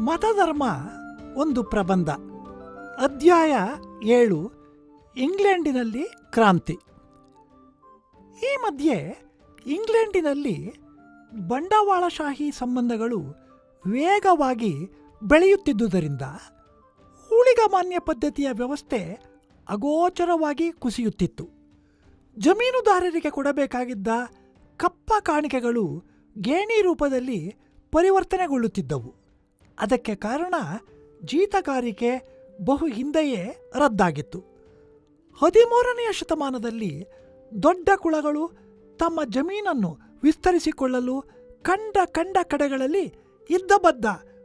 ಮತಧರ್ಮ ಒಂದು ಪ್ರಬಂಧ. ಅಧ್ಯಾಯ ಏಳು, ಇಂಗ್ಲೆಂಡಿನಲ್ಲಿ ಕ್ರಾಂತಿ. ಈ ಮಧ್ಯೆ ಇಂಗ್ಲೆಂಡಿನಲ್ಲಿ ಬಂಡವಾಳಶಾಹಿ ಸಂಬಂಧಗಳು ವೇಗವಾಗಿ ಬೆಳೆಯುತ್ತಿದ್ದುದರಿಂದ ಊಳಿಗಮಾನ್ಯ ಪದ್ಧತಿಯ ವ್ಯವಸ್ಥೆ ಅಗೋಚರವಾಗಿ ಕುಸಿಯುತ್ತಿತ್ತು. ಜಮೀನುದಾರರಿಗೆ ಕೊಡಬೇಕಾಗಿದ್ದ ಕಪ್ಪ ಕಾಣಿಕೆಗಳು ಗೇಣಿ ರೂಪದಲ್ಲಿ ಪರಿವರ್ತನೆಗೊಳ್ಳುತ್ತಿದ್ದವು. ಅದಕ್ಕೆ ಕಾರಣ ಜೀತಗಾರಿಕೆ ಬಹು ಹಿಂದೆಯೇ ರದ್ದಾಗಿತ್ತು. ಹದಿಮೂರನೆಯ ಶತಮಾನದಲ್ಲಿ ದೊಡ್ಡ ಕುಳಗಳು ತಮ್ಮ ಜಮೀನನ್ನು ವಿಸ್ತರಿಸಿಕೊಳ್ಳಲು ಕಂಡ ಕಂಡ ಕಡೆಗಳಲ್ಲಿ ಇದ್ದಬದ್ದ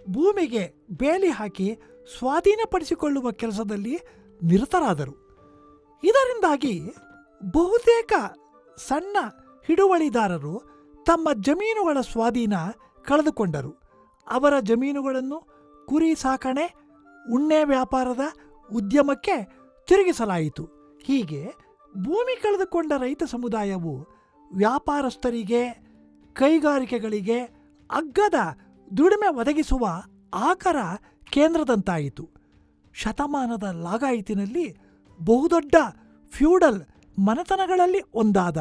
ಭೂಮಿಗೆ ಬೇಲಿ ಹಾಕಿ ಸ್ವಾಧೀನಪಡಿಸಿಕೊಳ್ಳುವ ಕೆಲಸದಲ್ಲಿ ನಿರತರಾದರು. ಇದರಿಂದಾಗಿ ಬಹುತೇಕ ಸಣ್ಣ ಹಿಡುವಳಿದಾರರು ತಮ್ಮ ಜಮೀನುಗಳ ಸ್ವಾಧೀನ ಕಳೆದುಕೊಂಡರು. ಅವರ ಜಮೀನುಗಳನ್ನು ಕುರಿ ಸಾಕಣೆ, ಉಣ್ಣೆ ವ್ಯಾಪಾರದ ಉದ್ಯಮಕ್ಕೆ ತಿರುಗಿಸಲಾಯಿತು. ಹೀಗೆ ಭೂಮಿ ಕಳೆದುಕೊಂಡ ರೈತ ಸಮುದಾಯವು ವ್ಯಾಪಾರಸ್ಥರಿಗೆ, ಕೈಗಾರಿಕೆಗಳಿಗೆ ಅಗ್ಗದ ದುಡಿಮೆ ಒದಗಿಸುವ ಆಕರ ಕೇಂದ್ರದಂತಾಯಿತು. ಶತಮಾನದ ಲಾಗಾಯಿತಿನಲ್ಲಿ ಬಹುದೊಡ್ಡ ಫ್ಯೂಡಲ್ ಮನೆತನಗಳಲ್ಲಿ ಒಂದಾದ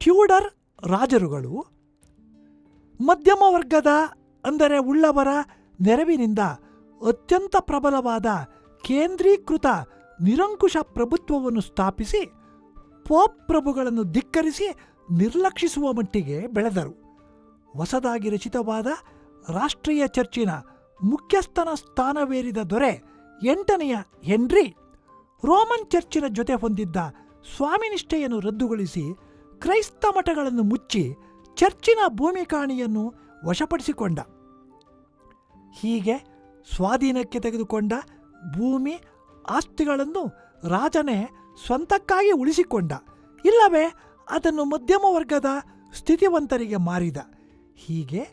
ಟ್ಯೂಡರ್ ರಾಜರುಗಳು ಮಧ್ಯಮ ವರ್ಗದ ಅಂದರೆ ಉಳ್ಳವರ ನೆರವಿನಿಂದ ಅತ್ಯಂತ ಪ್ರಬಲವಾದ ಕೇಂದ್ರೀಕೃತ ನಿರಂಕುಶ ಪ್ರಭುತ್ವವನ್ನು ಸ್ಥಾಪಿಸಿ ಪೋಪ್ ಪ್ರಭುಗಳನ್ನು ಧಿಕ್ಕರಿಸಿ ನಿರ್ಲಕ್ಷಿಸುವ ಮಟ್ಟಿಗೆ ಬೆಳೆದರು. ಹೊಸದಾಗಿ ರಚಿತವಾದ ರಾಷ್ಟ್ರೀಯ ಚರ್ಚಿನ ಮುಖ್ಯಸ್ಥನ ಸ್ಥಾನವೇರಿದ ದೊರೆ ಎಂಟನೆಯ ಹೆನ್ರಿ, ರೋಮನ್ ಚರ್ಚಿನ ಜೊತೆ ಹೊಂದಿದ್ದ ಸ್ವಾಮಿನಿಷ್ಠೆಯನ್ನು ರದ್ದುಗೊಳಿಸಿ ಕ್ರೈಸ್ತ ಮಠಗಳನ್ನು ಮುಚ್ಚಿ ಚರ್ಚಿನ ಭೂಮಿ ಕಾಣಿಯನ್ನು ವಶಪಡಿಸಿಕೊಂಡ. ಹೀಗೆ ಸ್ವಾಧೀನಕ್ಕೆ ತೆಗೆದುಕೊಂಡ ಭೂಮಿ ಆಸ್ತಿಗಳನ್ನು ರಾಜನೇ ಸ್ವಂತಕ್ಕಾಗಿ ಉಳಿಸಿಕೊಂಡ. ಇಲ್ಲವೇ, ಅದನ್ನು ಮಧ್ಯಮ ವರ್ಗದ ಸ್ಥಿತಿವಂತರಿಗೆ ಮಾರಿದ. ಹೀಗೆ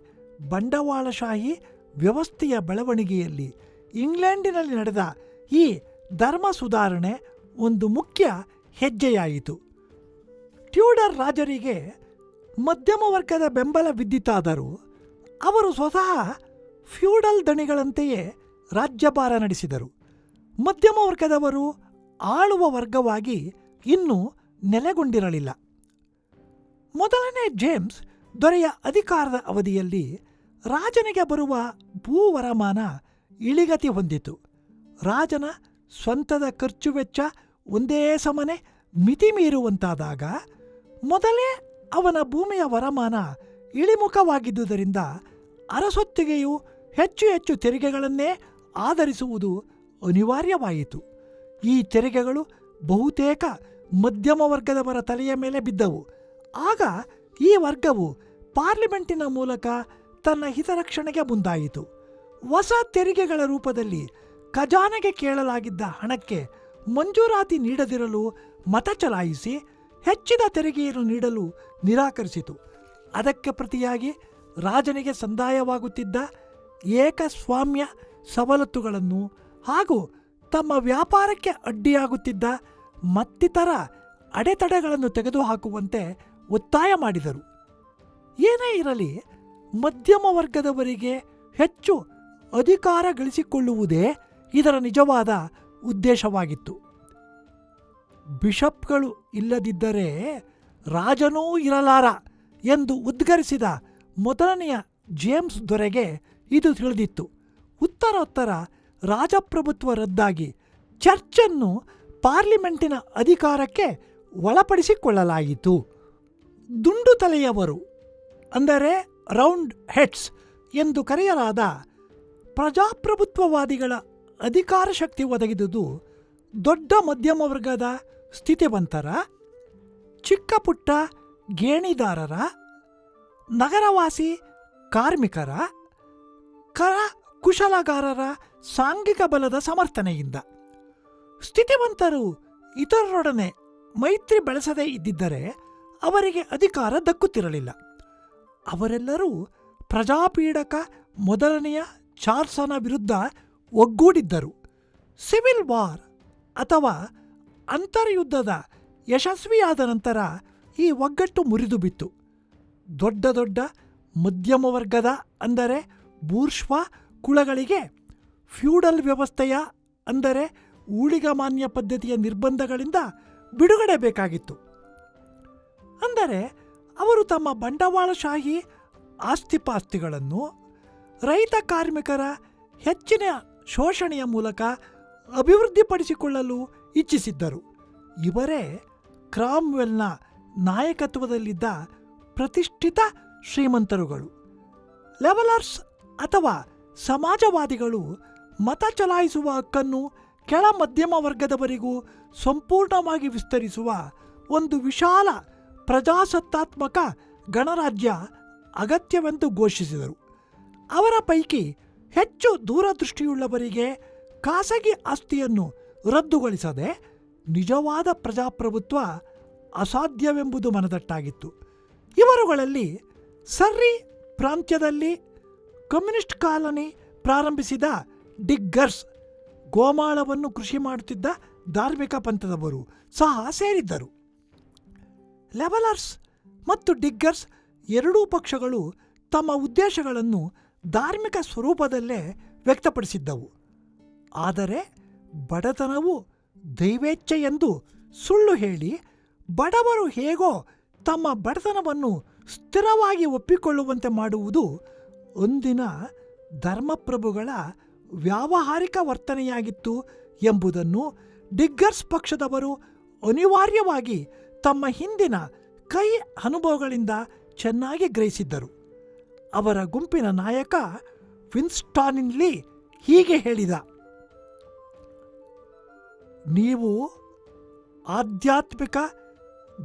ಬಂಡವಾಳಶಾಹಿ ವ್ಯವಸ್ಥೆಯ ಬೆಳವಣಿಗೆಯಲ್ಲಿ ಇಂಗ್ಲೆಂಡಿನಲ್ಲಿ ನಡೆದ ಈ ಧರ್ಮ ಸುಧಾರಣೆ ಒಂದು ಮುಖ್ಯ ಹೆಜ್ಜೆಯಾಯಿತು. ಟ್ಯೂಡರ್ ರಾಜರಿಗೆ ಮಧ್ಯಮ ವರ್ಗದ ಬೆಂಬಲ ಬಿದ್ದಿತಾದರೂ ಅವರು ಸ್ವತಃ ಫ್ಯೂಡಲ್ ದಣಿಗಳಂತೆಯೇ ರಾಜ್ಯಭಾರ ನಡೆಸಿದರು. ಮಧ್ಯಮ ವರ್ಗದವರು ಆಳುವ ವರ್ಗವಾಗಿ ಇನ್ನೂ ನೆಲೆಗೊಂಡಿರಲಿಲ್ಲ. ಮೊದಲನೇ ಜೇಮ್ಸ್ ದೊರೆಯ ಅಧಿಕಾರದ ಅವಧಿಯಲ್ಲಿ ರಾಜನಿಗೆ ಬರುವ ಭೂವರಮಾನ ಇಳಿಗತಿ ಹೊಂದಿತು. ರಾಜನ ಸ್ವಂತದ ಖರ್ಚು ವೆಚ್ಚ ಒಂದೇ ಸಮನೆ ಮಿತಿ ಮೀರುವಂತಾದಾಗ ಮೊದಲೇ ಅವನ ಭೂಮಿಯ ವರಮಾನ ಇಳಿಮುಖವಾಗಿದ್ದುದರಿಂದ ಅರಸೊತ್ತಿಗೆಯು ಹೆಚ್ಚು ಹೆಚ್ಚು ತೆರಿಗೆಗಳನ್ನೇ ಆಧರಿಸುವುದು ಅನಿವಾರ್ಯವಾಯಿತು. ಈ ತೆರಿಗೆಗಳು ಬಹುತೇಕ ಮಧ್ಯಮ ವರ್ಗದವರ ತಲೆಯ ಮೇಲೆ ಬಿದ್ದವು. ಆಗ ಈ ವರ್ಗವು ಪಾರ್ಲಿಮೆಂಟಿನ ಮೂಲಕ ತನ್ನ ಹಿತರಕ್ಷಣೆಗೆ ಮುಂದಾಯಿತು. ಹೊಸ ತೆರಿಗೆಗಳ ರೂಪದಲ್ಲಿ ಖಜಾನೆಗೆ ಕೇಳಲಾಗಿದ್ದ ಹಣಕ್ಕೆ ಮಂಜೂರಾತಿ ನೀಡದಿರಲು ಮತ ಚಲಾಯಿಸಿ ಹೆಚ್ಚಿದ ತೆರಿಗೆಯನ್ನು ನೀಡಲು ನಿರಾಕರಿಸಿತು. ಅದಕ್ಕೆ ಪ್ರತಿಯಾಗಿ ರಾಜನಿಗೆ ಸಂದಾಯವಾಗುತ್ತಿದ್ದ ಏಕಸ್ವಾಮ್ಯ ಸವಲತ್ತುಗಳನ್ನು ಹಾಗೂ ತಮ್ಮ ವ್ಯಾಪಾರಕ್ಕೆ ಅಡ್ಡಿಯಾಗುತ್ತಿದ್ದ ಮತ್ತಿತರ ಅಡೆತಡೆಗಳನ್ನು ತೆಗೆದುಹಾಕುವಂತೆ ಒತ್ತಾಯ ಮಾಡಿದರು. ಏನೇ ಇರಲಿ, ಮಧ್ಯಮ ವರ್ಗದವರಿಗೆ ಹೆಚ್ಚು ಅಧಿಕಾರ ಗಳಿಸಿಕೊಳ್ಳುವುದೇ ಇದರ ನಿಜವಾದ ಉದ್ದೇಶವಾಗಿತ್ತು. ಬಿಷಪ್ಗಳು ಇಲ್ಲದಿದ್ದರೆ ರಾಜನೂ ಇರಲಾರ ಎಂದು ಉದ್ಗರಿಸಿದ ಮೊದಲನೆಯ ಜೇಮ್ಸ್ ದೊರೆಗೆ ಇದು ತಿಳಿದಿತ್ತು. ಉತ್ತರೋತ್ತರ ರಾಜಪ್ರಭುತ್ವ ರದ್ದಾಗಿ ಚರ್ಚನ್ನು ಪಾರ್ಲಿಮೆಂಟಿನ ಅಧಿಕಾರಕ್ಕೆ ಒಳಪಡಿಸಿಕೊಳ್ಳಲಾಯಿತು. ದುಂಡು ತಲೆಯವರು, ಅಂದರೆ ರೌಂಡ್ ಹೆಡ್ಸ್ ಎಂದು ಕರೆಯಲಾದ ಪ್ರಜಾಪ್ರಭುತ್ವವಾದಿಗಳ ಅಧಿಕಾರ ಶಕ್ತಿ ಒದಗಿದುದು ದೊಡ್ಡ ಮಧ್ಯಮ ವರ್ಗದ ಸ್ಥಿತಿವಂತರ, ಚಿಕ್ಕಪುಟ್ಟ ಗೇಣಿದಾರರ ನಗರವಾಸಿ ಕಾರ್ಮಿಕರ, ಕರ ಕುಶಲಗಾರರ ಸಾಂಘಿಕ ಬಲದ ಸಮರ್ಥನೆಯಿಂದ. ಸ್ಥಿತಿವಂತರು ಇತರರೊಡನೆ ಮೈತ್ರಿ ಬೆಳೆಸದೇ ಇದ್ದಿದ್ದರೆ ಅವರಿಗೆ ಅಧಿಕಾರ ದಕ್ಕುತ್ತಿರಲಿಲ್ಲ. ಅವರೆಲ್ಲರೂ ಪ್ರಜಾಪೀಡಕ ಮೊದಲನೆಯ ಚಾರ್ಸನ ವಿರುದ್ಧ ಒಗ್ಗೂಡಿದ್ದರು. ಸಿವಿಲ್ ವಾರ್ ಅಥವಾ ಅಂತರ್ಯುದ್ಧದ ಯಶಸ್ವಿಯಾದ ನಂತರ ಈ ಒಗ್ಗಟ್ಟು ಮುರಿದು ಬಿತ್ತು ದೊಡ್ಡ ದೊಡ್ಡ ಮಧ್ಯಮ ವರ್ಗದ ಅಂದರೆ ಬೂರ್ಷ್ವಾ ಕುಳಗಳಿಗೆ ಫ್ಯೂಡಲ್ ವ್ಯವಸ್ಥೆಯ ಅಂದರೆ ಊಳಿಗಮಾನ್ಯ ಪದ್ಧತಿಯ ನಿರ್ಬಂಧಗಳಿಂದ ಬಿಡುಗಡೆ ಬೇಕಾಗಿತ್ತು. ಅಂದರೆ ಅವರು ತಮ್ಮ ಬಂಡವಾಳಶಾಹಿ ಆಸ್ತಿಪಾಸ್ತಿಗಳನ್ನು ರೈತ ಕಾರ್ಮಿಕರ ಹೆಚ್ಚಿನ ಶೋಷಣೆಯ ಮೂಲಕ ಅಭಿವೃದ್ಧಿಪಡಿಸಿಕೊಳ್ಳಲು ಇಚ್ಛಿಸಿದ್ದರು. ಇವರೇ ಕ್ರಾಮ್ವೆಲ್ನ ನಾಯಕತ್ವದಲ್ಲಿದ್ದ ಪ್ರತಿಷ್ಠಿತ ಶ್ರೀಮಂತರುಗಳು. ಲೆವಲರ್ಸ್ ಅಥವಾ ಸಮಾಜವಾದಿಗಳು ಮತ ಚಲಾಯಿಸುವ ಹಕ್ಕನ್ನು ಕೆಳ ಮಧ್ಯಮ ವರ್ಗದವರಿಗೂ ಸಂಪೂರ್ಣವಾಗಿ ವಿಸ್ತರಿಸುವ ಒಂದು ವಿಶಾಲ ಪ್ರಜಾಸತ್ತಾತ್ಮಕ ಗಣರಾಜ್ಯ ಅಗತ್ಯವೆಂದು ಘೋಷಿಸಿದರು. ಅವರ ಪೈಕಿ ಹೆಚ್ಚು ದೂರದೃಷ್ಟಿಯುಳ್ಳವರಿಗೆ ಖಾಸಗಿ ಆಸ್ತಿಯನ್ನು ರದ್ದುಗೊಳಿಸದೆ ನಿಜವಾದ ಪ್ರಜಾಪ್ರಭುತ್ವ ಅಸಾಧ್ಯವೆಂಬುದು ಮನದಟ್ಟಾಗಿತ್ತು. ಇವರುಗಳಲ್ಲಿ ಸರ್ರಿ ಪ್ರಾಂತ್ಯದಲ್ಲಿ ಕಮ್ಯುನಿಸ್ಟ್ ಕಾಲನಿ ಪ್ರಾರಂಭಿಸಿದ ಡಿಗ್ಗರ್ಸ್ ಗೋಮಾಳವನ್ನು ಕೃಷಿ ಮಾಡುತ್ತಿದ್ದ ಧಾರ್ಮಿಕ ಪಂಥದವರು ಸಹ ಸೇರಿದ್ದರು. ಲೆವಲರ್ಸ್ ಮತ್ತು ಡಿಗ್ಗರ್ಸ್ ಎರಡೂ ಪಕ್ಷಗಳು ತಮ್ಮ ಉದ್ದೇಶಗಳನ್ನು ಧಾರ್ಮಿಕ ಸ್ವರೂಪದಲ್ಲೇ ವ್ಯಕ್ತಪಡಿಸಿದ್ದವು. ಆದರೆ ಬಡತನವು ದೈವೇಚ್ಛೆ ಎಂದು ಸುಳ್ಳು ಹೇಳಿ ಬಡವರು ಹೇಗೋ ತಮ್ಮ ಬಡತನವನ್ನು ಸ್ಥಿರವಾಗಿ ಒಪ್ಪಿಕೊಳ್ಳುವಂತೆ ಮಾಡುವುದು ಒಂದಿನ ಧರ್ಮಪ್ರಭುಗಳ ವ್ಯಾವಹಾರಿಕ ವರ್ತನೆಯಾಗಿತ್ತು ಎಂಬುದನ್ನು ಡಿಗ್ಗರ್ಸ್ ಪಕ್ಷದವರು ಅನಿವಾರ್ಯವಾಗಿ ತಮ್ಮ ಹಿಂದಿನ ಕೈ ಅನುಭವಗಳಿಂದ ಚೆನ್ನಾಗಿ ಗ್ರಹಿಸಿದ್ದರು. ಅವರ ಗುಂಪಿನ ನಾಯಕ ವಿನ್ಸ್ಟಾನಿನ್ಲಿ ಹೀಗೆ ಹೇಳಿದ, ನೀವು ಆಧ್ಯಾತ್ಮಿಕ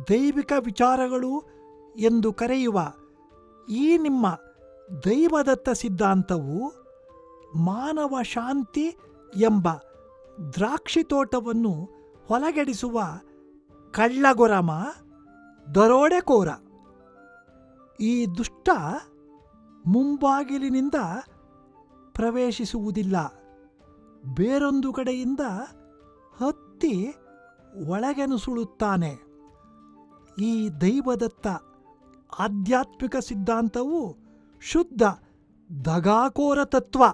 ದೈವಿಕ ವಿಚಾರಗಳು ಎಂದು ಕರೆಯುವ ಈ ನಿಮ್ಮ ದೈವದತ್ತ ಸಿದ್ಧಾಂತವು ಮಾನವ ಶಾಂತಿ ಎಂಬ ದ್ರಾಕ್ಷಿ ತೋಟವನ್ನು ಹೊಲಗೆಡಿಸುವ ಕಳ್ಳಗೊರಮ ದರೋಡೆಕೋರ. ಈ ದುಷ್ಟ ಮುಂಬಾಗಿಲಿನಿಂದ ಪ್ರವೇಶಿಸುವುದಿಲ್ಲ. ಬೇರೊಂದು ಕಡೆಯಿಂದ ಹತ್ತಿ ಒಳಗೆ ನುಸುಳುತ್ತಾನೆ ಈ ದೈವದತ್ತ ಆಧ್ಯಾತ್ಮಿಕ ಸಿದ್ಧಾಂತವು ಶುದ್ಧ ದಗಾಕೋರ ತತ್ವ.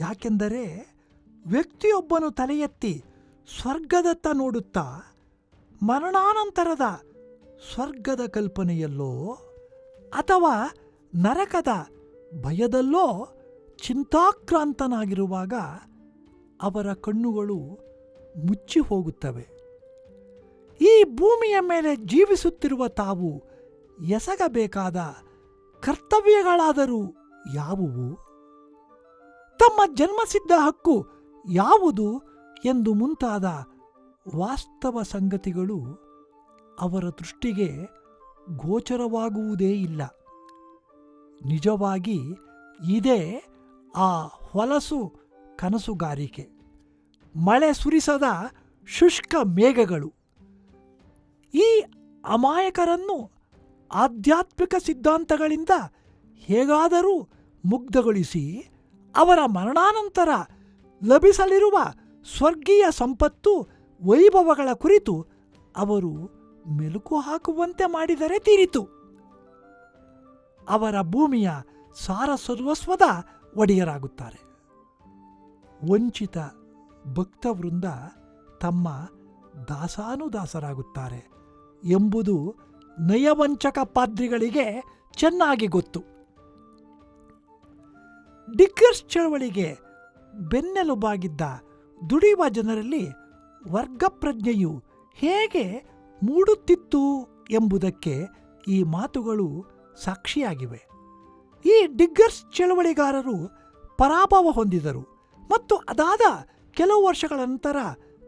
ಯಾಕೆಂದರೆ ವ್ಯಕ್ತಿಯೊಬ್ಬನು ತಲೆ ಎತ್ತಿ ಸ್ವರ್ಗದತ್ತ ನೋಡುತ್ತಾ ಮರಣಾನಂತರದ ಸ್ವರ್ಗದ ಕಲ್ಪನೆಯಲ್ಲೋ ಅಥವಾ ನರಕದ ಭಯದಲ್ಲೋ ಚಿಂತಾಕ್ರಾಂತನಾಗಿರುವಾಗ ಅವರ ಕಣ್ಣುಗಳು ಮುಚ್ಚಿ ಹೋಗುತ್ತವೆ. ಈ ಭೂಮಿಯ ಮೇಲೆ ಜೀವಿಸುತ್ತಿರುವ ತಾವು ಎಸಗಬೇಕಾದ ಕರ್ತವ್ಯಗಳಾದರೂ ಯಾವುವು? ತಮ್ಮ ಜನ್ಮಸಿದ್ಧ ಹಕ್ಕು ಯಾವುದು ಎಂದು ಮುಂತಾದ ವಾಸ್ತವ ಸಂಗತಿಗಳು ಅವರ ದೃಷ್ಟಿಗೆ ಗೋಚರವಾಗುವುದೇ ಇಲ್ಲ. ನಿಜವಾಗಿ ಇದೇ ಆ ಹೊಲಸು ಕನಸುಗಾರಿಕೆ. ಮಳೆ ಸುರಿಸದ ಶುಷ್ಕ ಮೇಘಗಳು. ಈ ಅಮಾಯಕರನ್ನು ಆಧ್ಯಾತ್ಮಿಕ ಸಿದ್ಧಾಂತಗಳಿಂದ ಹೇಗಾದರೂ ಮುಗ್ಧಗೊಳಿಸಿ ಅವರ ಮರಣಾನಂತರ ಲಭಿಸಲಿರುವ ಸ್ವರ್ಗೀಯ ಸಂಪತ್ತು ವೈಭವಗಳ ಕುರಿತು ಅವರು ಮೆಲುಕು ಹಾಕುವಂತೆ ಮಾಡಿದರೆ ತೀರಿತು. ಅವರ ಭೂಮಿಯ ಸಾರ ಸರ್ವಸ್ವದ ಒಡೆಯರಾಗುತ್ತಾರೆ. ವಂಚಿತ ಭಕ್ತವೃಂದ ತಮ್ಮ ದಾಸಾನುದಾಸರಾಗುತ್ತಾರೆ. ಎಂಬುದು ನಯವಂಚಕ ಪಾದ್ರಿಗಳಿಗೆ ಚೆನ್ನಾಗಿ ಗೊತ್ತು. ಡಿಕ್ಕರ್ಸ್ ಚಳವಳಿಗೆ ಬೆನ್ನೆಲುಬಾಗಿದ್ದ ದುಡಿಯುವ ಜನರಲ್ಲಿ ವರ್ಗಪ್ರಜ್ಞೆಯು ಹೇಗೆ ಮೂಡುತ್ತಿತ್ತು ಎಂಬುದಕ್ಕೆ ಈ ಮಾತುಗಳು ಸಾಕ್ಷಿಯಾಗಿವೆ. ಈ ಡಿಗ್ಗರ್ಸ್ ಚಳವಳಿಗಾರರು ಪರಾಭವ ಹೊಂದಿದರು ಮತ್ತು ಅದಾದ ಕೆಲವು ವರ್ಷಗಳ ನಂತರ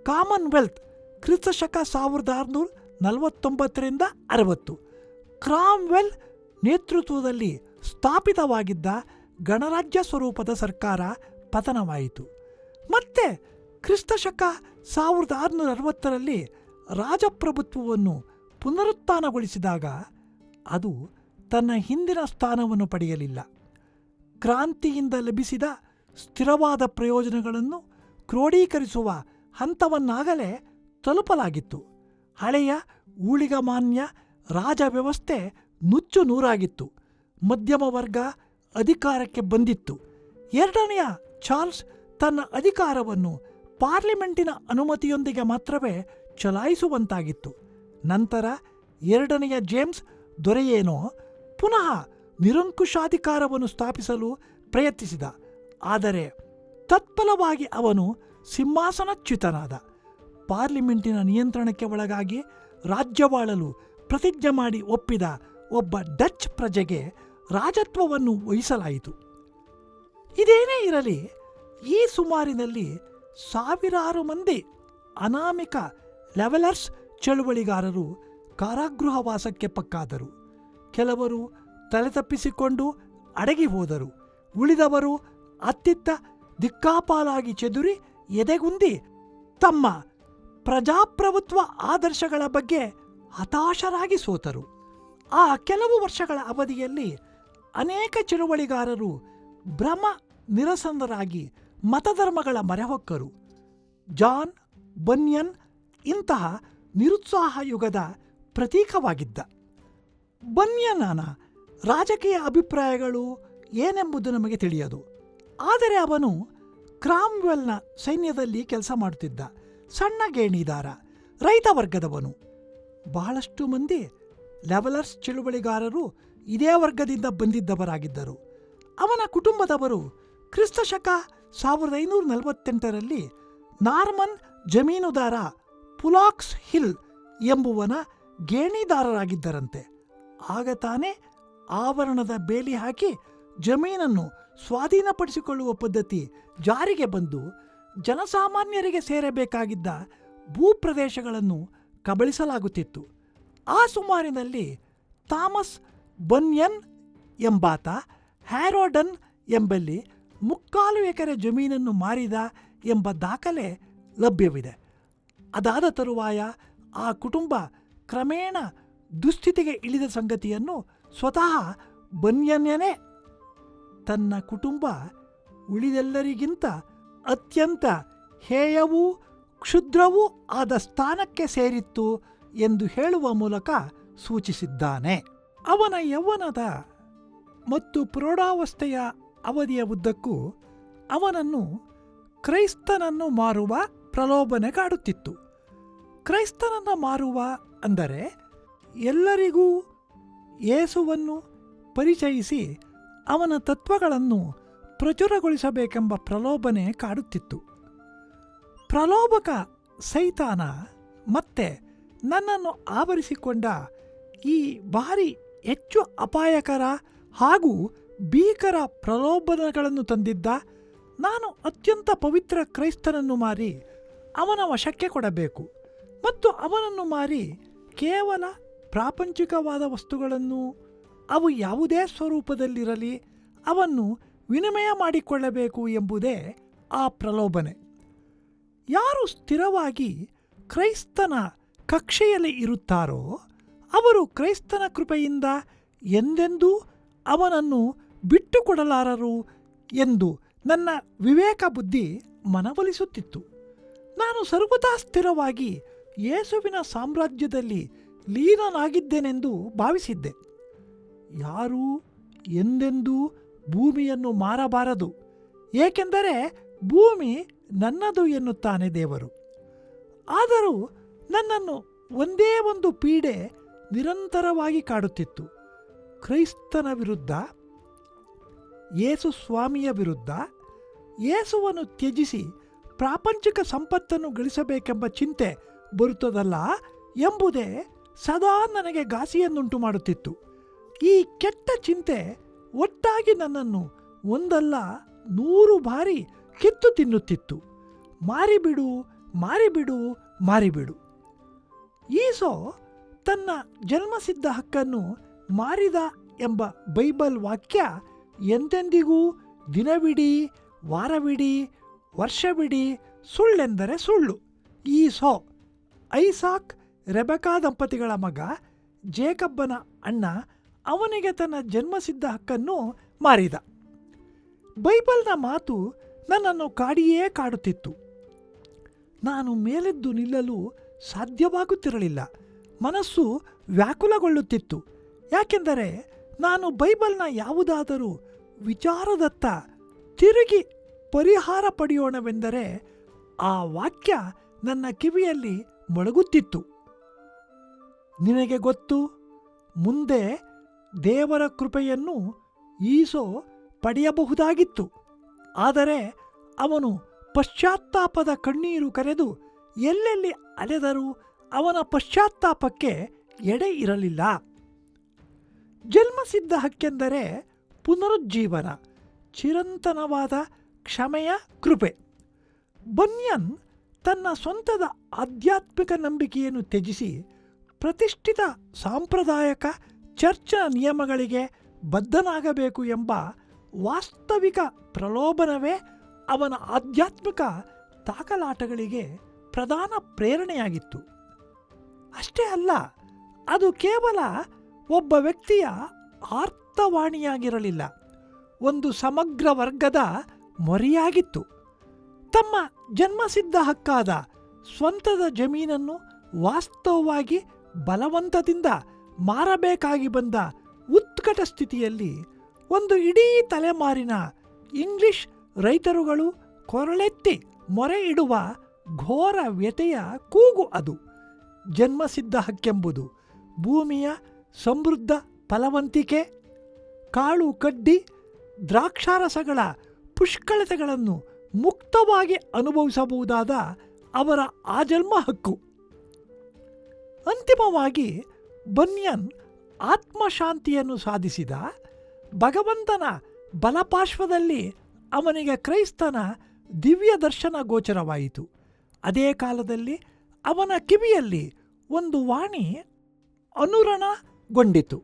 ಕಾಮನ್ವೆಲ್ತ್ ಕ್ರಿಸ್ತಶಕ ಸಾವಿರದ ಆರುನೂರ ನಲವತ್ತೊಂಬತ್ತರಿಂದ ಅರವತ್ತು. ಕ್ರಾಮ್ವೆಲ್ ನೇತೃತ್ವದಲ್ಲಿ ಸ್ಥಾಪಿತವಾಗಿದ್ದ ಗಣರಾಜ್ಯ ಸ್ವರೂಪದ ಸರ್ಕಾರ ಪತನವಾಯಿತು. ಮತ್ತೆ ಕ್ರಿಸ್ತಶಕ ಸಾವಿರದ ಆರುನೂರ ಅರವತ್ತರಲ್ಲಿ ರಾಜಪ್ರಭುತ್ವವನ್ನು ಪುನರುತ್ಥಾನಗೊಳಿಸಿದಾಗ ಅದು ತನ್ನ ಹಿಂದಿನ ಸ್ಥಾನವನ್ನು ಪಡೆಯಲಿಲ್ಲ. ಕ್ರಾಂತಿಯಿಂದ ಲಭಿಸಿದ ಸ್ಥಿರವಾದ ಪ್ರಯೋಜನಗಳನ್ನು ಕ್ರೋಢೀಕರಿಸುವ ಹಂತವನ್ನಾಗಲೇ ತಲುಪಲಾಗಿತ್ತು. ಹಳೆಯ ಊಳಿಗಮಾನ್ಯ ರಾಜ ವ್ಯವಸ್ಥೆ ನುಚ್ಚು ನೂರಾಗಿತ್ತು. ಮಧ್ಯಮ ವರ್ಗ ಅಧಿಕಾರಕ್ಕೆ ಬಂದಿತ್ತು. ಎರಡನೆಯ ಚಾರ್ಲ್ಸ್ ತನ್ನ ಅಧಿಕಾರವನ್ನು ಪಾರ್ಲಿಮೆಂಟಿನ ಅನುಮತಿಯೊಂದಿಗೆ ಮಾತ್ರವೇ ಚಲಾಯಿಸುವಂತಾಗಿತ್ತು. ನಂತರ ಎರಡನೆಯ ಜೇಮ್ಸ್ ದೊರೆಯೇನೋ ಪುನಃ ನಿರಂಕುಶಾಧಿಕಾರವನ್ನು ಸ್ಥಾಪಿಸಲು ಪ್ರಯತ್ನಿಸಿದ. ಆದರೆ ತತ್ಫಲವಾಗಿ ಅವನು ಸಿಂಹಾಸನಚ್ಯುತನಾದ. ಪಾರ್ಲಿಮೆಂಟಿನ ನಿಯಂತ್ರಣಕ್ಕೆ ಒಳಗಾಗಿ ರಾಜ್ಯವಾಳಲು ಪ್ರತಿಜ್ಞೆ ಮಾಡಿ ಒಪ್ಪಿದ ಒಬ್ಬ ಡಚ್ ಪ್ರಜೆಗೆ ರಾಜತ್ವವನ್ನು ವಹಿಸಲಾಯಿತು. ಇದೇನೇ ಇರಲಿ, ಈ ಸುಮಾರಿನಲ್ಲಿ ಸಾವಿರಾರು ಮಂದಿ ಅನಾಮಿಕ ಲೆವೆಲರ್ಸ್ ಚಳುವಳಿಗಾರರು ಕಾರಾಗೃಹವಾಸಕ್ಕೆ ಪಕ್ಕಾದರು. ಕೆಲವರು ತಲೆತಪ್ಪಿಸಿಕೊಂಡು ಅಡಗಿ ಹೋದರು. ಉಳಿದವರು ಅತ್ತಿತ್ತ ದಿಕ್ಕಾಪಾಲಾಗಿ ಚೆದುರಿ ಎದೆಗುಂದಿ ತಮ್ಮ ಪ್ರಜಾಪ್ರಭುತ್ವ ಆದರ್ಶಗಳ ಬಗ್ಗೆ ಹತಾಶರಾಗಿ ಸೋತರು. ಆ ಕೆಲವು ವರ್ಷಗಳ ಅವಧಿಯಲ್ಲಿ ಅನೇಕ ಚಳುವಳಿಗಾರರು ಭ್ರಮ ನಿರಸಂದರಾಗಿ ಮತಧರ್ಮಗಳ ಮರೆಹೊಕ್ಕರು. ಜಾನ್ ಬನ್ಯನ್ ಇಂತಹ ನಿರುತ್ಸಾಹ ಯುಗದ ಪ್ರತೀಕವಾಗಿದ್ದ. ಬನ್ಯನನ ರಾಜಕೀಯ ಅಭಿಪ್ರಾಯಗಳು ಏನೆಂಬುದು ನಮಗೆ ತಿಳಿಯದು. ಆದರೆ ಅವನು ಕ್ರಾಮ್ವೆಲ್ನ ಸೈನ್ಯದಲ್ಲಿ ಕೆಲಸ ಮಾಡುತ್ತಿದ್ದ. ಸಣ್ಣ ಗೇಣಿದಾರ ರೈತ ವರ್ಗದವನು. ಬಹಳಷ್ಟು ಮಂದಿ ಲೆವಲರ್ಸ್ ಚಳುವಳಿಗಾರರು ಇದೇ ವರ್ಗದಿಂದ ಬಂದಿದ್ದವರಾಗಿದ್ದರು. ಅವನ ಕುಟುಂಬದವರು ಕ್ರಿಸ್ತಶಕ ಸಾವಿರದ ಐನೂರ ನಲವತ್ತೆಂಟರಲ್ಲಿ ನಾರ್ಮನ್ ಜಮೀನುದಾರ ಪುಲಾಕ್ಸ್ ಹಿಲ್ ಎಂಬುವನ ಗೇಣಿದಾರರಾಗಿದ್ದರಂತೆ. ಆಗ ತಾನೇ ಆವರಣದ ಬೇಲಿ ಹಾಕಿ ಜಮೀನನ್ನು ಸ್ವಾಧೀನಪಡಿಸಿಕೊಳ್ಳುವ ಪದ್ಧತಿ ಜಾರಿಗೆ ಬಂದು ಜನಸಾಮಾನ್ಯರಿಗೆ ಸೇರಬೇಕಾಗಿದ್ದ ಭೂಪ್ರದೇಶಗಳನ್ನು ಕಬಳಿಸಲಾಗುತ್ತಿತ್ತು. ಆ ಸುಮಾರಿನಲ್ಲಿ ಥಾಮಸ್ ಬನ್ಯನ್ ಎಂಬಾತ, ಹ್ಯಾರೋಡನ್ ಎಂಬಲ್ಲಿ ಮುಕ್ಕಾಲು ಎಕರೆ ಜಮೀನನ್ನು ಮಾರಿದ ಎಂಬ ದಾಖಲೆ ಲಭ್ಯವಿದೆ. ಅದಾದ ತರುವಾಯ ಆ ಕುಟುಂಬ ಕ್ರಮೇಣ ದುಸ್ಥಿತಿಗೆ ಇಳಿದ ಸಂಗತಿಯನ್ನು ಸ್ವತಃ ಬನ್ಯನ್ಯನೇ ತನ್ನ ಕುಟುಂಬ ಉಳಿದೆಲ್ಲರಿಗಿಂತ ಅತ್ಯಂತ ಹೇಯವೂ ಕ್ಷುದ್ರವೂ ಆದ ಸ್ಥಾನಕ್ಕೆ ಸೇರಿತ್ತು ಎಂದು ಹೇಳುವ ಮೂಲಕ ಸೂಚಿಸಿದ್ದಾನೆ. ಅವನ ಯೌವನದ ಮತ್ತು ಪ್ರೌಢಾವಸ್ಥೆಯ ಅವಧಿಯ ಉದ್ದಕ್ಕೂ ಅವನನ್ನು ಕ್ರೈಸ್ತನನ್ನು ಮಾರುವ ಪ್ರಲೋಭನೆ ಕಾಡುತ್ತಿತ್ತು ಕ್ರೈಸ್ತನನ್ನು ಮಾರುವ ಅಂದರೆ ಎಲ್ಲರಿಗೂ ಯೇಸುವನ್ನು ಪರಿಚಯಿಸಿ ಅವನ ತತ್ವಗಳನ್ನು ಪ್ರಚುರಗೊಳಿಸಬೇಕೆಂಬ ಪ್ರಲೋಭನೆ ಕಾಡುತ್ತಿತ್ತು. ಪ್ರಲೋಭಕ ಸೈತಾನ ಮತ್ತೆ ನನ್ನನ್ನು ಆವರಿಸಿಕೊಂಡ ಈ ಬಾರಿ ಹೆಚ್ಚು ಅಪಾಯಕರ ಹಾಗೂ ಭೀಕರ ಪ್ರಲೋಭನಗಳನ್ನು ತಂದಿದ್ದ ನಾನು ಅತ್ಯಂತ ಪವಿತ್ರ ಕ್ರೈಸ್ತನನ್ನು ಮಾರಿ ಅವನ ವಶಕ್ಕೆ ಕೊಡಬೇಕು ಮತ್ತು ಅವನನ್ನು ಮಾರಿ ಕೇವಲ ಪ್ರಾಪಂಚಿಕವಾದ ವಸ್ತುಗಳನ್ನು ಅವು ಯಾವುದೇ ಸ್ವರೂಪದಲ್ಲಿರಲಿ ಅವನ್ನು ವಿನಿಮಯ ಮಾಡಿಕೊಳ್ಳಬೇಕು ಎಂಬುದೇ ಆ ಪ್ರಲೋಭನೆ. ಯಾರು ಸ್ಥಿರವಾಗಿ ಕ್ರೈಸ್ತನ ಕಕ್ಷೆಯಲ್ಲಿ ಇರುತ್ತಾರೋ, ಅವರು ಕ್ರೈಸ್ತನ ಕೃಪೆಯಿಂದ ಎಂದೆಂದೂ ಅವನನ್ನು ಬಿಟ್ಟುಕೊಡಲಾರರು ಎಂದು ನನ್ನ ವಿವೇಕ ಬುದ್ಧಿ ಮನವೊಲಿಸುತ್ತಿತ್ತು. ನಾನು ಸರ್ವದಾ ಸ್ಥಿರವಾಗಿ ಯೇಸುವಿನ ಸಾಮ್ರಾಜ್ಯದಲ್ಲಿ ಲೀನನಾಗಿದ್ದೇನೆಂದು ಭಾವಿಸಿದ್ದೆ. ಯಾರೂ ಎಂದೆಂದೂ ಭೂಮಿಯನ್ನು ಮಾರಬಾರದು. ಏಕೆಂದರೆ ಭೂಮಿ ನನ್ನದು ಎನ್ನುತ್ತಾನೆ ದೇವರು. ಆದರೂ ನನ್ನನ್ನು ಒಂದೇ ಒಂದು ಪೀಡೆ ನಿರಂತರವಾಗಿ ಕಾಡುತ್ತಿತ್ತು. ಕ್ರೈಸ್ತನ ವಿರುದ್ಧ, ಯೇಸು ಸ್ವಾಮಿಯ ವಿರುದ್ಧ, ಯೇಸುವನ್ನು ತ್ಯಜಿಸಿ ಪ್ರಾಪಂಚಿಕ ಸಂಪತ್ತನ್ನು ಗಳಿಸಬೇಕೆಂಬ ಚಿಂತೆ ಬರುತ್ತದಲ್ಲ ಎಂಬುದೇ ಸದಾ ನನಗೆ ಘಾಸಿಯನ್ನುಂಟು ಮಾಡುತ್ತಿತ್ತು. ಈ ಕೆಟ್ಟ ಚಿಂತೆ ಒಟ್ಟಾಗಿ ನನ್ನನ್ನು ಒಂದಲ್ಲ ನೂರು ಬಾರಿ ಕಿತ್ತು ತಿನ್ನುತ್ತಿತ್ತು. ಮಾರಿಬಿಡು ಮಾರಿಬಿಡು ಮಾರಿಬಿಡು. ಈಸೋ ತನ್ನ ಜನ್ಮಸಿದ್ಧ ಹಕ್ಕನ್ನು ಮಾರಿದ ಎಂಬ ಬೈಬಲ್ ವಾಕ್ಯ ಎಂದೆಂದಿಗೂ ದಿನವಿಡೀ, ವಾರವಿಡೀ, ವರ್ಷವಿಡೀ ಸುಳ್ಳೆಂದರೆ ಸುಳ್ಳು. ಈ ಸೋ ಐಸಾಕ್ ರೆಬಕಾ ದಂಪತಿಗಳ ಮಗ ಜೇಕಬ್ಬನ ಅಣ್ಣ ಅವನಿಗೆ ತನ್ನ ಜನ್ಮಸಿದ್ಧ ಹಕ್ಕನ್ನು ಮಾರಿದ. ಬೈಬಲ್ನ ಮಾತು ನನ್ನನ್ನು ಕಾಡಿಯೇ ಕಾಡುತ್ತಿತ್ತು. ನಾನು ಮೇಲೆದ್ದು ನಿಲ್ಲಲು ಸಾಧ್ಯವಾಗುತ್ತಿರಲಿಲ್ಲ. ಮನಸ್ಸು ವ್ಯಾಕುಲಗೊಳ್ಳುತ್ತಿತ್ತು. ಯಾಕೆಂದರೆ ನಾನು ಬೈಬಲ್ನ ಯಾವುದಾದರೂ ವಿಚಾರದತ್ತ ತಿರುಗಿ ಪರಿಹಾರ ಪಡೆಯೋಣವೆಂದರೆ ಆ ವಾಕ್ಯ ನನ್ನ ಕಿವಿಯಲ್ಲಿ ಮೊಳಗುತ್ತಿತ್ತು. ನಿನಗೆ ಗೊತ್ತು, ಮುಂದೆ ದೇವರ ಕೃಪೆಯನ್ನು ಈಸೋ ಪಡೆಯಬಹುದಾಗಿತ್ತು. ಆದರೆ ಅವನು ಪಶ್ಚಾತ್ತಾಪದ ಕಣ್ಣೀರು ಕರೆದು ಎಲ್ಲೆಲ್ಲಿ ಅಲೆದರೂ ಅವನ ಪಶ್ಚಾತ್ತಾಪಕ್ಕೆ ಎಡೆ ಇರಲಿಲ್ಲ. ಜನ್ಮಸಿದ್ಧ ಹಕ್ಕೆಂದರೆ ಪುನರುಜ್ಜೀವನ, ಚಿರಂತನವಾದ ಕ್ಷಮೆಯ ಕೃಪೆ. ಬನ್ಯನ್ ತನ್ನ ಸ್ವಂತದ ಆಧ್ಯಾತ್ಮಿಕ ನಂಬಿಕೆಯನ್ನು ತ್ಯಜಿಸಿ ಪ್ರತಿಷ್ಠಿತ ಸಾಂಪ್ರದಾಯಕ ಚರ್ಚನ ನಿಯಮಗಳಿಗೆ ಬದ್ಧನಾಗಬೇಕು ಎಂಬ ವಾಸ್ತವಿಕ ಪ್ರಲೋಭನವೇ ಅವನ ಆಧ್ಯಾತ್ಮಿಕ ತಾಕಲಾಟಗಳಿಗೆ ಪ್ರಧಾನ ಪ್ರೇರಣೆಯಾಗಿತ್ತು. ಅಷ್ಟೇ ಅಲ್ಲ, ಅದು ಕೇವಲ ಒಬ್ಬ ವ್ಯಕ್ತಿಯ ಆರ್ತವಾಣಿಯಾಗಿರಲಿಲ್ಲ ಒಂದು ಸಮಗ್ರ ವರ್ಗದ ಮೊರೆಯಾಗಿತ್ತು. ತಮ್ಮ ಜನ್ಮಸಿದ್ಧ ಹಕ್ಕಾದ ಸ್ವಂತದ ಜಮೀನನ್ನು ವಾಸ್ತವವಾಗಿ ಬಲವಂತದಿಂದ ಮಾರಬೇಕಾಗಿ ಬಂದ ಉತ್ಕಟ ಸ್ಥಿತಿಯಲ್ಲಿ ಒಂದು ಇಡೀ ತಲೆಮಾರಿನ ಇಂಗ್ಲಿಷ್ ರೈತರುಗಳು ಕೊರಳೆತ್ತಿ ಮೊರೆ ಇಡುವ ಘೋರ ವ್ಯತೆಯ ಕೂಗು ಅದು. ಜನ್ಮಸಿದ್ಧ ಹಕ್ಕೆಂಬುದು ಭೂಮಿಯ ಸಮೃದ್ಧ ಫಲವಂತಿಕೆ, ಕಾಳು ಕಡ್ಡಿ, ದ್ರಾಕ್ಷಾರಸಗಳ ಪುಷ್ಕಳತೆಗಳನ್ನು ಮುಕ್ತವಾಗಿ ಅನುಭವಿಸಬಹುದಾದ ಅವರ ಆಜನ್ಮ ಹಕ್ಕು ಅಂತಿಮವಾಗಿ ಬನ್ಯನ್ ಆತ್ಮಶಾಂತಿಯನ್ನು ಸಾಧಿಸಿದ ಭಗವಂತನ ಬಲಪಾರ್ಶ್ವದಲ್ಲಿ ಅವನಿಗೆ ಕ್ರೈಸ್ತನ ದಿವ್ಯ ದರ್ಶನ ಗೋಚರವಾಯಿತು. ಅದೇ ಕಾಲದಲ್ಲಿ ಅವನ ಕಿವಿಯಲ್ಲಿ ಒಂದು ವಾಣಿ ಅನುರಣಗೊಂಡಿತು.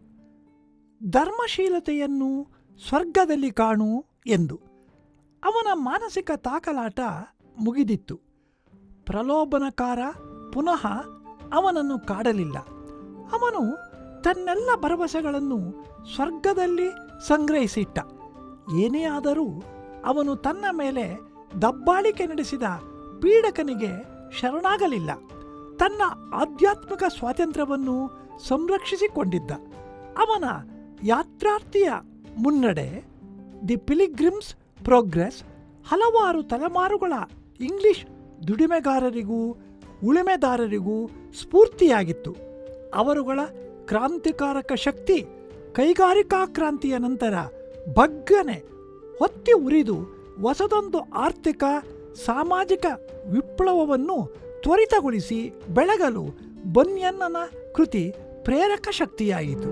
ಧರ್ಮಶೀಲತೆಯನ್ನು ಸ್ವರ್ಗದಲ್ಲಿ ಕಾಣು ಎಂದು ಅವನ ಮಾನಸಿಕ ತಾಕಲಾಟ ಮುಗಿದಿತ್ತು. ಪ್ರಲೋಭನಕಾರ ಪುನಃ ಅವನನ್ನು ಕಾಡಲಿಲ್ಲ. ಅವನು ತನ್ನೆಲ್ಲ ಭರವಸೆಗಳನ್ನು ಸ್ವರ್ಗದಲ್ಲಿ ಸಂಗ್ರಹಿಸಿಟ್ಟ. ಏನೇ ಆದರೂ ಅವನು ತನ್ನ ಮೇಲೆ ದಬ್ಬಾಳಿಕೆ ನಡೆಸಿದ ಪೀಡಕನಿಗೆ ಶರಣಾಗಲಿಲ್ಲ. ತನ್ನ ಆಧ್ಯಾತ್ಮಿಕ ಸ್ವಾತಂತ್ರ್ಯವನ್ನು ಸಂರಕ್ಷಿಸಿಕೊಂಡಿದ್ದ. ಅವನ ಯಾತ್ರಾರ್ಥಿಯ ಮುನ್ನಡೆ ದಿ ಪಿಲಿಗ್ರಿಮ್ಸ್ ಪ್ರೋಗ್ರೆಸ್ ಹಲವಾರು ತಲೆಮಾರುಗಳ ಇಂಗ್ಲಿಷ್ ದುಡಿಮೆಗಾರರಿಗೂ ಉಳಿಮೆದಾರರಿಗೂ ಸ್ಫೂರ್ತಿಯಾಗಿತ್ತು. ಅವರುಗಳ ಕ್ರಾಂತಿಕಾರಕ ಶಕ್ತಿ ಕೈಗಾರಿಕಾ ಕ್ರಾಂತಿಯ ನಂತರ ಬಗ್ಗನೆ ಹೊತ್ತಿ ಉರಿದು ಹೊಸದೊಂದು ಆರ್ಥಿಕ, ಸಾಮಾಜಿಕ ವಿಪ್ಲವವನ್ನು ತ್ವರಿತಗೊಳಿಸಿ ಬೆಳಗಲು ಬನ್ಯನ್ನನ ಕೃತಿ ಪ್ರೇರಕ ಶಕ್ತಿಯಾಯಿತು.